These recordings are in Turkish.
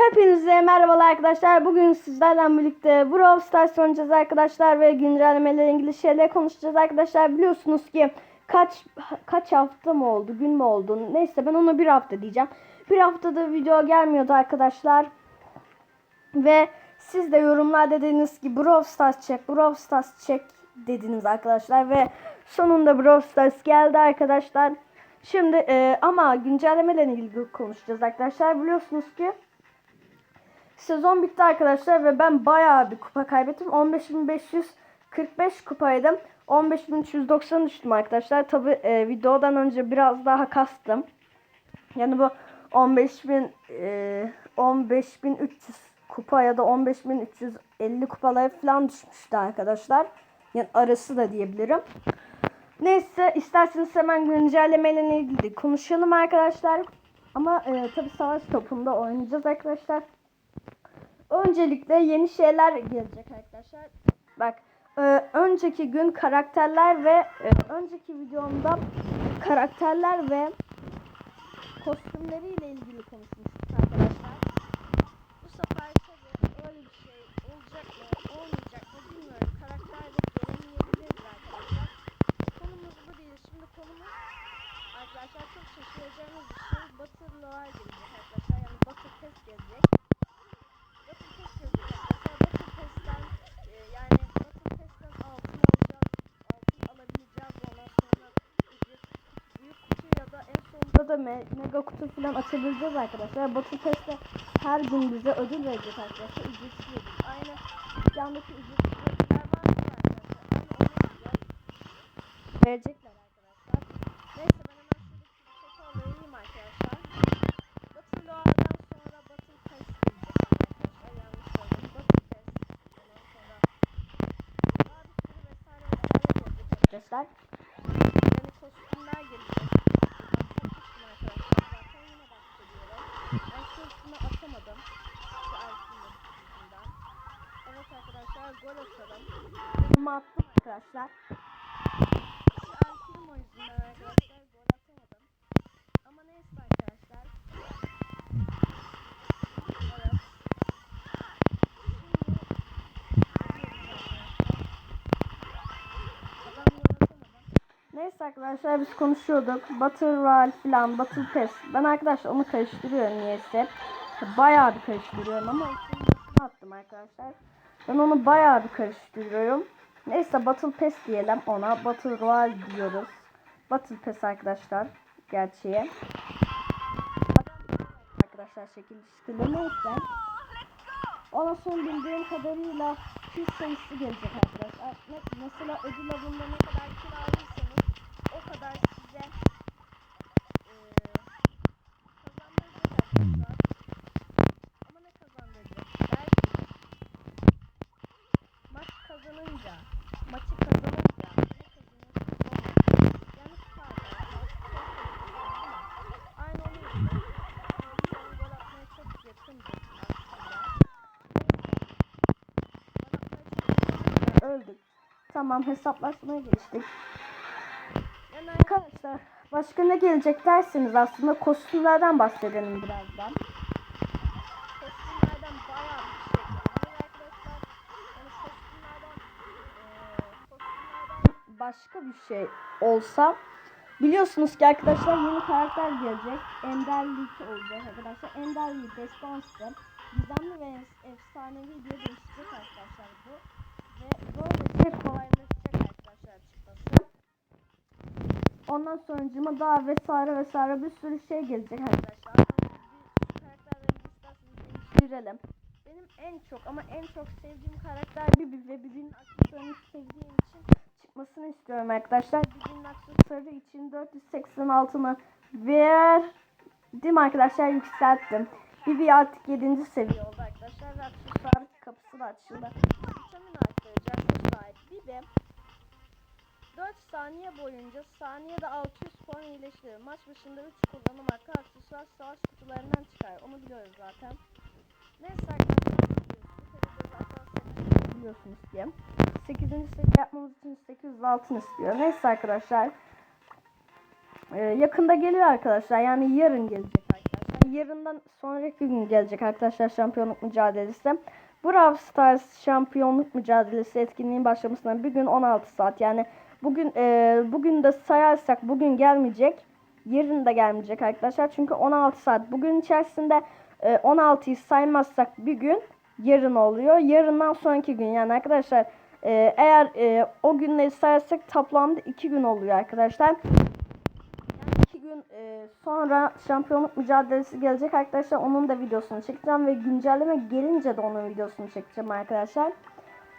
Hepinize merhabalar arkadaşlar. Bugün sizlerle birlikte Brawl Stars oynayacağız arkadaşlar ve güncellemelerle ilgili şeyler konuşacağız arkadaşlar. Biliyorsunuz ki kaç kaç hafta mı oldu, gün mü oldu? Neyse ben ona bir hafta diyeceğim. Bir haftada video gelmiyordu arkadaşlar. Ve siz de yorumlar dediniz ki Brawl Stars çek, Brawl Stars çek dediniz arkadaşlar ve sonunda Brawl Stars geldi arkadaşlar. Şimdi e, ama güncellemelerle ilgili konuşacağız arkadaşlar. Biliyorsunuz ki Sezon bitti arkadaşlar ve ben bayağı bir kupa kaybettim. 15.545 kupaydım. 15.390 düştüm arkadaşlar. Tabi e, videodan önce biraz daha kastım. Yani bu 15.000 e, 15.300 kupa ya da 15.350 kupalara falan düşmüştü arkadaşlar. Yani arası da diyebilirim. Neyse isterseniz hemen güncellemeyle ilgili konuşalım arkadaşlar. Ama e, tabi savaş topunda oynayacağız arkadaşlar. Öncelikle yeni şeyler gelecek arkadaşlar. Bak e, önceki gün karakterler ve e, önceki videomda karakterler ve kostümleriyle ilgili konuşmuştuk arkadaşlar. Bu sefer tabii öyle bir şey olacak mı olmayacak mı bilmiyorum. Karakter de gelemeyebiliriz arkadaşlar. Konumuz bu değil. Şimdi konumuz arkadaşlar çok şaşıracağınız bir şey. Battle Royale gelecek arkadaşlar. Yani Battle Test gelecek. Battle Test gelecek arkadaşlar. Battle Test'ten e, yani Battle Test'ten altın alacağız. Altın alabileceğiz. Ondan sonra ücret büyük kutu ya da en sonunda da me mega kutu falan açabileceğiz arkadaşlar. Battle Test'te her gün bize ödül verecek arkadaşlar. Ücretsiz ödül. Aynı dükkandaki ücretsiz ödüller var mı arkadaşlar? Verecekler arkadaşlar. Neyse ben hemen şuradaki bir foto alayım arkadaşlar. Battle Royale'den sonra Battle Test arkadaşlar. Yanlış söyledim. Battle Test. Ondan sonra daha bir sürü vesaire vesaire gelecek arkadaşlar. Yani kostümler gelecek. Arkadaşlar gol atalım. Golümü attım arkadaşlar. Şu Erkin'im o yüzden arkadaşlar gol atamadım. Ama neyse arkadaşlar. Neyse arkadaşlar biz konuşuyorduk. Battle Royale falan, Battle Pass. Ben arkadaşlar onu karıştırıyorum niyeyse. Bayağı bir karıştırıyorum ama attım arkadaşlar. Ben onu bayağı bir karıştırıyorum. Neyse Battle Pass diyelim ona. Battle Royale diyoruz. Battle Pass arkadaşlar. Gerçeğe. Arkadaşlar şekil şekilde neyse. Ondan sonra bildiğim kadarıyla kill sayısı gelecek arkadaşlar. Mesela ödül avında ne kadar kill aldıysanız o kadar size eee kazandıracak arkadaşlar. Ama ne kazandıracak? Belki maç kazanınca, maçı kazanınca ne kazanırsınız olmaz. Yani şu arkadaşlar, aynı onun gibi. Şu an gol atmaya çok yakındır aslında. Öldük. Tamam hesaplaşmaya geçtik. Yani arkadaşlar başka ne gelecek derseniz aslında kostümlerden bahsedelim birazdan. Şey eee, kostümlerden başka bir şey olsa biliyorsunuz ki arkadaşlar yeni karakter gelecek. Enderlik olacak arkadaşlar. Enderlik destansı. Gizemli ve ef- efsanevi diye değişecek arkadaşlar bu. Ve böylece kolaylaşacak arkadaşlar çıkması. Ondan sonucuma daha vesaire vesaire bir sürü şey gelecek arkadaşlar. Değiştirelim. Benim en çok ama en çok sevdiğim karakter Bibi ve Bibi'nin aksesuarını sevdiğim için çıkmasını istiyorum arkadaşlar. Bibi'nin aksesuarı için 486'ını verdim arkadaşlar yükselttim. Bibi artık 7. seviye oldu arkadaşlar aksesuar kapısı da açıldı. Vitamin arttırıcı aksesuar Bibi 4 saniye boyunca saniyede 600 puan iyileştirir. Maç başında 3 kullanım hakkı aksesuar savaş kutularından çıkar. Onu biliyoruz zaten. Neyse arkadaşlar biliyorsunuz ki. 8. seviye yapmamız için 800 altın istiyor. Neyse arkadaşlar. Ee, yakında geliyor arkadaşlar. Yani yarın gelecek arkadaşlar. yarından sonraki gün gelecek arkadaşlar şampiyonluk mücadelesi. Brawl Stars şampiyonluk mücadelesi etkinliğin başlamasına bir gün 16 saat yani bugün e, bugün de sayarsak bugün gelmeyecek. Yarın da gelmeyecek arkadaşlar. Çünkü 16 saat bugün içerisinde e, 16'yı saymazsak bir gün yarın oluyor. Yarından sonraki gün yani arkadaşlar e, eğer e, o günleri sayarsak toplamda 2 gün oluyor arkadaşlar. Yani 2 gün e, sonra şampiyonluk mücadelesi gelecek arkadaşlar. Onun da videosunu çekeceğim ve güncelleme gelince de onun videosunu çekeceğim arkadaşlar.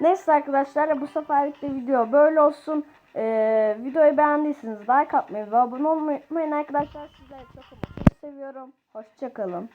Neyse arkadaşlar bu seferlik de video böyle olsun. Ee, videoyu beğendiyseniz like atmayı ve abone olmayı unutmayın arkadaşlar. Sizleri çok çok seviyorum. Hoşçakalın.